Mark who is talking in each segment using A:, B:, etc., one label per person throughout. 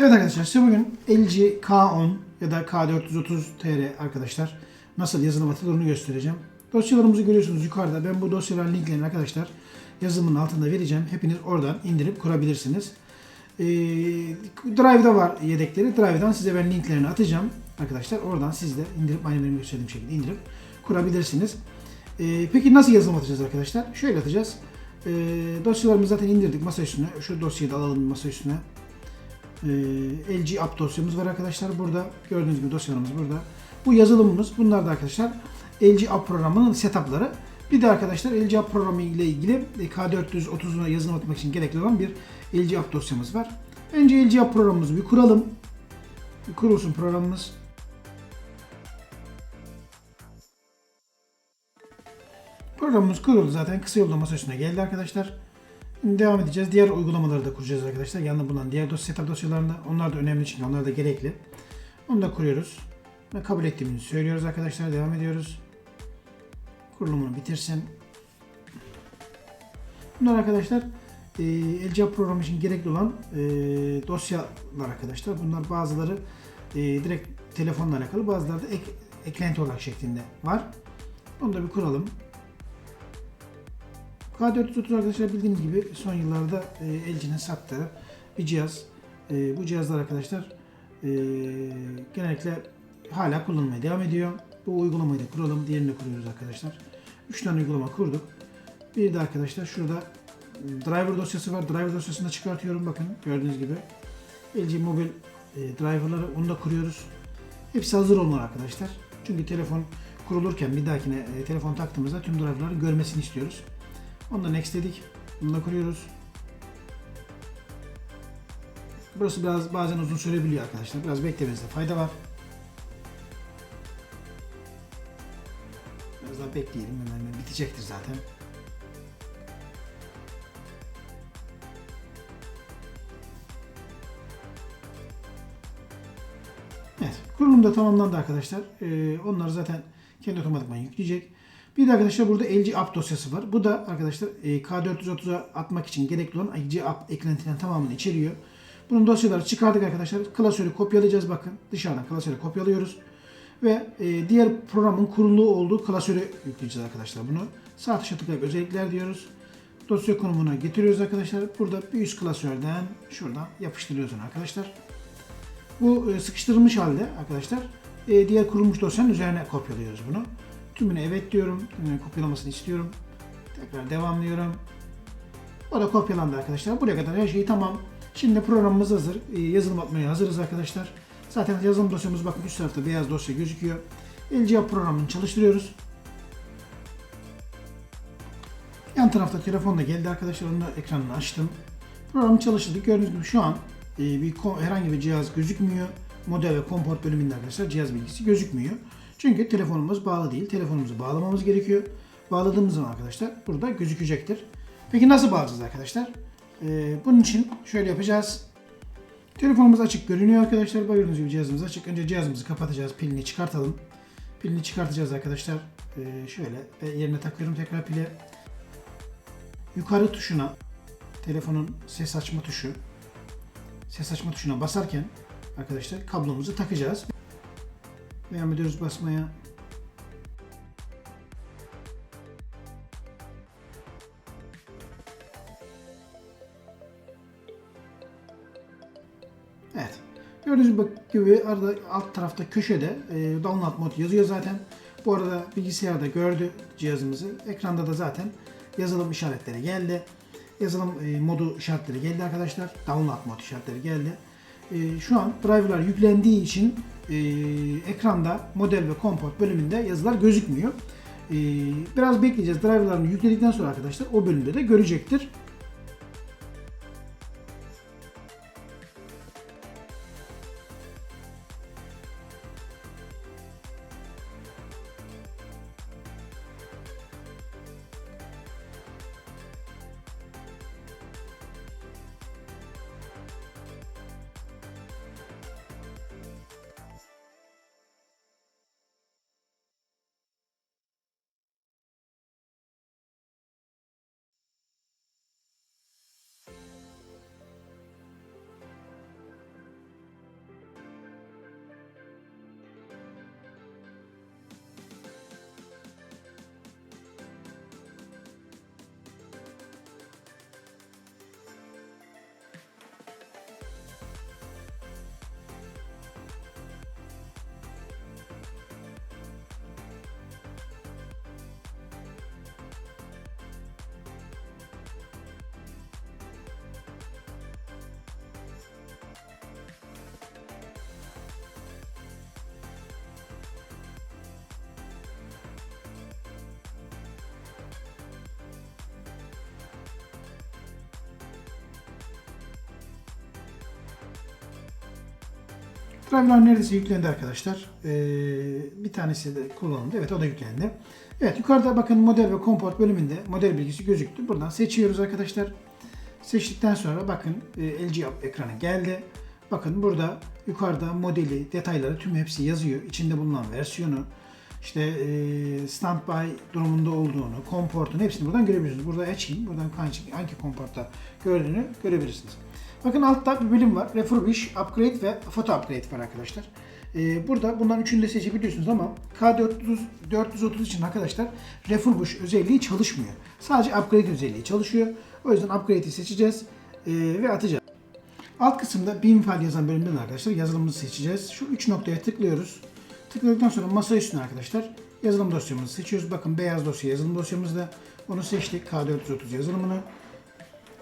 A: Evet arkadaşlar size bugün LG K10 ya da K430 TR arkadaşlar nasıl yazılım atıldığını göstereceğim. Dosyalarımızı görüyorsunuz yukarıda. Ben bu dosyaların linklerini arkadaşlar yazımın altında vereceğim. Hepiniz oradan indirip kurabilirsiniz. Ee, Drive'da var yedekleri. Drive'dan size ben linklerini atacağım. Arkadaşlar oradan siz de indirip aynı benim gösterdiğim şekilde indirip kurabilirsiniz. Ee, peki nasıl yazılım atacağız arkadaşlar? Şöyle atacağız. Ee, dosyalarımızı zaten indirdik masa üstüne. Şu dosyayı da alalım masa üstüne. Ee, LG App dosyamız var arkadaşlar burada. Gördüğünüz gibi dosyalarımız burada. Bu yazılımımız. Bunlar da arkadaşlar LG App programının setupları. Bir de arkadaşlar LG App programı ile ilgili K430'una yazılım atmak için gerekli olan bir LG App dosyamız var. Önce LG App programımızı bir kuralım. Bir kurulsun programımız. Programımız kuruldu zaten. Kısa yolda masa üstüne geldi arkadaşlar. Devam edeceğiz. Diğer uygulamaları da kuracağız arkadaşlar. Yanında bulunan diğer dosya setup dosyalarında. Onlar da önemli çünkü onlar da gerekli. Onu da kuruyoruz. Ve kabul ettiğimizi söylüyoruz arkadaşlar. Devam ediyoruz. Kurulumunu bitirsin. Bunlar arkadaşlar e, LCAP programı için gerekli olan e, dosyalar arkadaşlar. Bunlar bazıları e, direkt telefonla alakalı bazıları da ek, eklenti olarak şeklinde var. Onu da bir kuralım. K430 arkadaşlar bildiğiniz gibi son yıllarda e, LG'nin sattığı bir cihaz. E, bu cihazlar arkadaşlar e, genellikle hala kullanılmaya devam ediyor. Bu uygulamayı da kuralım. Diğerini de kuruyoruz arkadaşlar. 3 tane uygulama kurduk. Bir de arkadaşlar şurada driver dosyası var. Driver dosyasını da çıkartıyorum. Bakın gördüğünüz gibi. LG mobil e, driverları onu da kuruyoruz. Hepsi hazır olmalı arkadaşlar. Çünkü telefon kurulurken bir dahakine e, telefon taktığımızda tüm driverları görmesini istiyoruz. Onu da next dedik. Bunu da kuruyoruz. Burası biraz bazen uzun sürebiliyor arkadaşlar. Biraz beklemenizde fayda var. Biraz daha bekleyelim. Hemen bitecektir zaten. Evet. Kurulum da tamamlandı arkadaşlar. Ee, onları zaten kendi otomatikman yükleyecek. Bir de arkadaşlar burada LG App dosyası var. Bu da arkadaşlar e, K430'a atmak için gerekli olan LG App eklentilerin tamamını içeriyor. Bunun dosyaları çıkardık arkadaşlar. Klasörü kopyalayacağız bakın. Dışarıdan klasörü kopyalıyoruz. Ve e, diğer programın kurulu olduğu klasörü yükleyeceğiz arkadaşlar bunu. Sağ tuşa tıklayıp özellikler diyoruz. Dosya konumuna getiriyoruz arkadaşlar. Burada bir üst klasörden şuradan yapıştırıyoruz arkadaşlar. Bu e, sıkıştırılmış halde arkadaşlar diğer kurulmuş dosyanın üzerine kopyalıyoruz bunu. Tümüne evet diyorum. Tümüne kopyalamasını istiyorum. Tekrar devamlıyorum. O da kopyalandı arkadaşlar. Buraya kadar her şey tamam. Şimdi programımız hazır. E, yazılım atmaya hazırız arkadaşlar. Zaten yazılım dosyamız bakın üst tarafta beyaz dosya gözüküyor. LGA programını çalıştırıyoruz. Yan tarafta telefon da geldi arkadaşlar. Onu da ekranını açtım. Programı çalıştırdık. Gördüğünüz gibi şu an e, bir herhangi bir cihaz gözükmüyor. Model ve komport bölümünde arkadaşlar cihaz bilgisi gözükmüyor. Çünkü telefonumuz bağlı değil. Telefonumuzu bağlamamız gerekiyor. Bağladığımız zaman arkadaşlar burada gözükecektir. Peki nasıl bağlayacağız arkadaşlar? Ee, bunun için şöyle yapacağız. Telefonumuz açık görünüyor arkadaşlar. Gördüğünüz gibi cihazımız açık. Önce cihazımızı kapatacağız. Pilini çıkartalım. Pilini çıkartacağız arkadaşlar. Ee, şöyle ve yerine takıyorum tekrar pili. Yukarı tuşuna telefonun ses açma tuşu ses açma tuşuna basarken arkadaşlar kablomuzu takacağız. Devam ediyoruz basmaya. Evet. Gördüğünüz gibi arada alt tarafta köşede e, download mod yazıyor zaten. Bu arada bilgisayarda gördü cihazımızı. Ekranda da zaten yazılım işaretleri geldi. Yazılım e, modu işaretleri geldi arkadaşlar. Download mod işaretleri geldi. E, şu an driverlar yüklendiği için e, ekranda model ve komport bölümünde yazılar gözükmüyor. E, biraz bekleyeceğiz. Driverlarını yükledikten sonra arkadaşlar o bölümde de görecektir. Drive'lar neredeyse yüklendi arkadaşlar. Ee, bir tanesi de kullanıldı. Evet o da yüklendi. Evet yukarıda bakın model ve komport bölümünde model bilgisi gözüktü. Buradan seçiyoruz arkadaşlar. Seçtikten sonra bakın e, LG ekranı geldi. Bakın burada yukarıda modeli, detayları tüm hepsi yazıyor. İçinde bulunan versiyonu, işte e, standby durumunda olduğunu, komportun hepsini buradan görebilirsiniz. Burada açayım, buradan hangi, hangi komportta gördüğünü görebilirsiniz. Bakın altta bir bölüm var. Refurbish, Upgrade ve Photo Upgrade var arkadaşlar. Ee, burada bunların üçünü de seçebiliyorsunuz ama K430 430 için arkadaşlar Refurbish özelliği çalışmıyor. Sadece Upgrade özelliği çalışıyor. O yüzden Upgrade'i seçeceğiz ee, ve atacağız. Alt kısımda bin file yazan bölümden arkadaşlar yazılımımızı seçeceğiz. Şu üç noktaya tıklıyoruz. Tıkladıktan sonra masa üstüne arkadaşlar yazılım dosyamızı seçiyoruz. Bakın beyaz dosya yazılım dosyamızda. Onu seçtik. K430 yazılımını.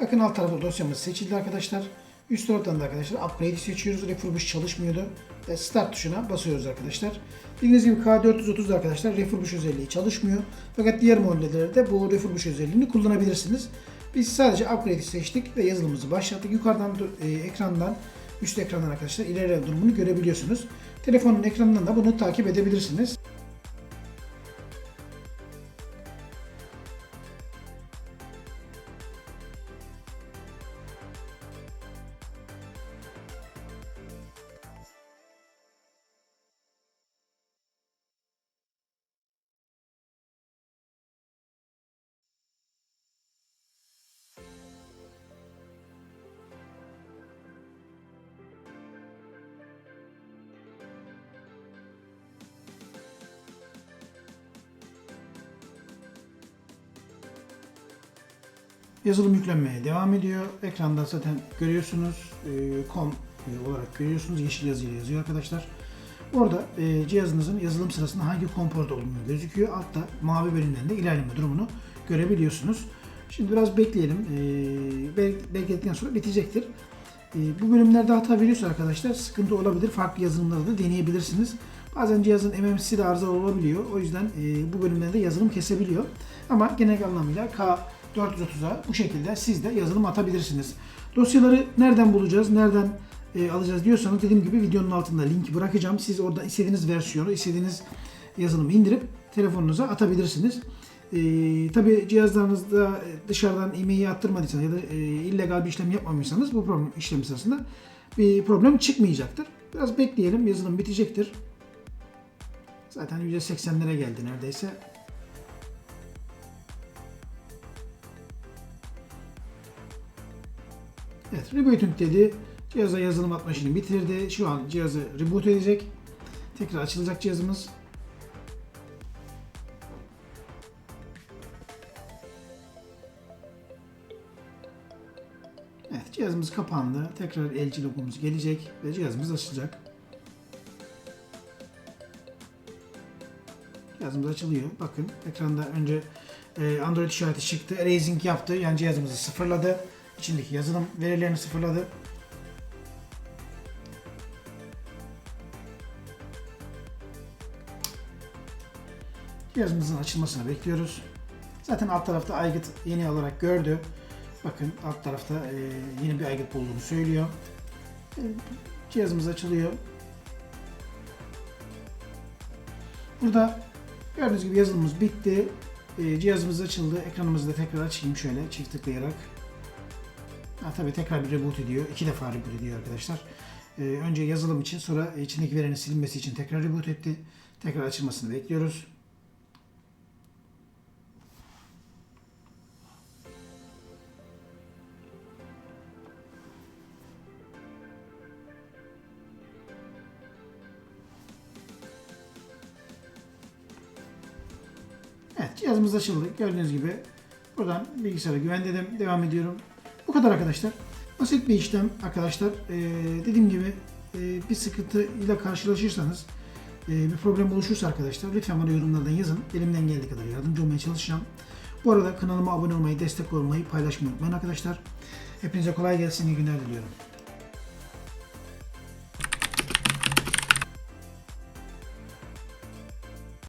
A: Bakın alt tarafta dosyamız seçildi arkadaşlar. Üst taraftan da arkadaşlar upgrade'i seçiyoruz. Refurbish çalışmıyordu. Ve start tuşuna basıyoruz arkadaşlar. Bildiğiniz gibi K430 arkadaşlar Refurbish özelliği çalışmıyor. Fakat diğer modellerde bu Refurbish özelliğini kullanabilirsiniz. Biz sadece upgrade'i seçtik ve yazılımımızı başlattık. Yukarıdan e, ekrandan üst ekrandan arkadaşlar ilerleyen durumunu görebiliyorsunuz. Telefonun ekranından da bunu takip edebilirsiniz. Yazılım yüklenmeye devam ediyor. Ekranda zaten görüyorsunuz. E, com olarak görüyorsunuz. Yeşil yazıyla yazıyor arkadaşlar. Orada e, cihazınızın yazılım sırasında hangi komport olduğunu gözüküyor. Altta mavi bölümden de ilerleme durumunu görebiliyorsunuz. Şimdi biraz bekleyelim. E, bek- bekledikten sonra bitecektir. Bu bölümlerde hata veriyorsa arkadaşlar sıkıntı olabilir. Farklı yazılımları da deneyebilirsiniz. Bazen cihazın MMC'si de arızalı olabiliyor. O yüzden bu bölümlerde yazılım kesebiliyor. Ama genel anlamıyla K430'a bu şekilde siz de yazılım atabilirsiniz. Dosyaları nereden bulacağız, nereden e, alacağız diyorsanız dediğim gibi videonun altında linki bırakacağım. Siz orada istediğiniz versiyonu, istediğiniz yazılımı indirip telefonunuza atabilirsiniz. E, Tabi cihazlarınızda dışarıdan e-mail attırmadıysanız ya da e, illegal bir işlem yapmamışsanız bu problem işlemi sırasında bir problem çıkmayacaktır. Biraz bekleyelim, yazılım bitecektir. Zaten %80'lere geldi neredeyse. Evet, rebooting dedi. Cihaza yazılım atma işini bitirdi. Şu an cihazı reboot edecek. Tekrar açılacak cihazımız. Evet, cihazımız kapandı. Tekrar LG logomuz gelecek ve cihazımız açılacak. Cihazımız açılıyor. Bakın ekranda önce e, Android işareti çıktı. Erasing yaptı. Yani cihazımızı sıfırladı. İçindeki yazılım verilerini sıfırladı. Cihazımızın açılmasını bekliyoruz. Zaten alt tarafta aygıt yeni olarak gördü. Bakın alt tarafta e, yeni bir aygıt bulduğunu söylüyor. E, cihazımız açılıyor. Burada gördüğünüz gibi yazılımımız bitti. E, cihazımız açıldı. Ekranımızı da tekrar açayım şöyle çift tıklayarak. Ha, tabii tekrar bir reboot ediyor. İki defa reboot ediyor arkadaşlar. E, önce yazılım için sonra içindeki verinin silinmesi için tekrar reboot etti. Tekrar açılmasını bekliyoruz. Evet cihazımız açıldı. Gördüğünüz gibi buradan bilgisayara güven dedim. Devam ediyorum. Kadar arkadaşlar. Basit bir işlem arkadaşlar. Ee, dediğim gibi e, bir sıkıntı ile karşılaşırsanız e, bir problem oluşursa arkadaşlar lütfen bana yorumlardan yazın. Elimden geldiği kadar yardımcı olmaya çalışacağım. Bu arada kanalıma abone olmayı, destek olmayı, paylaşmayı unutmayın arkadaşlar. Hepinize kolay gelsin, iyi günler diliyorum.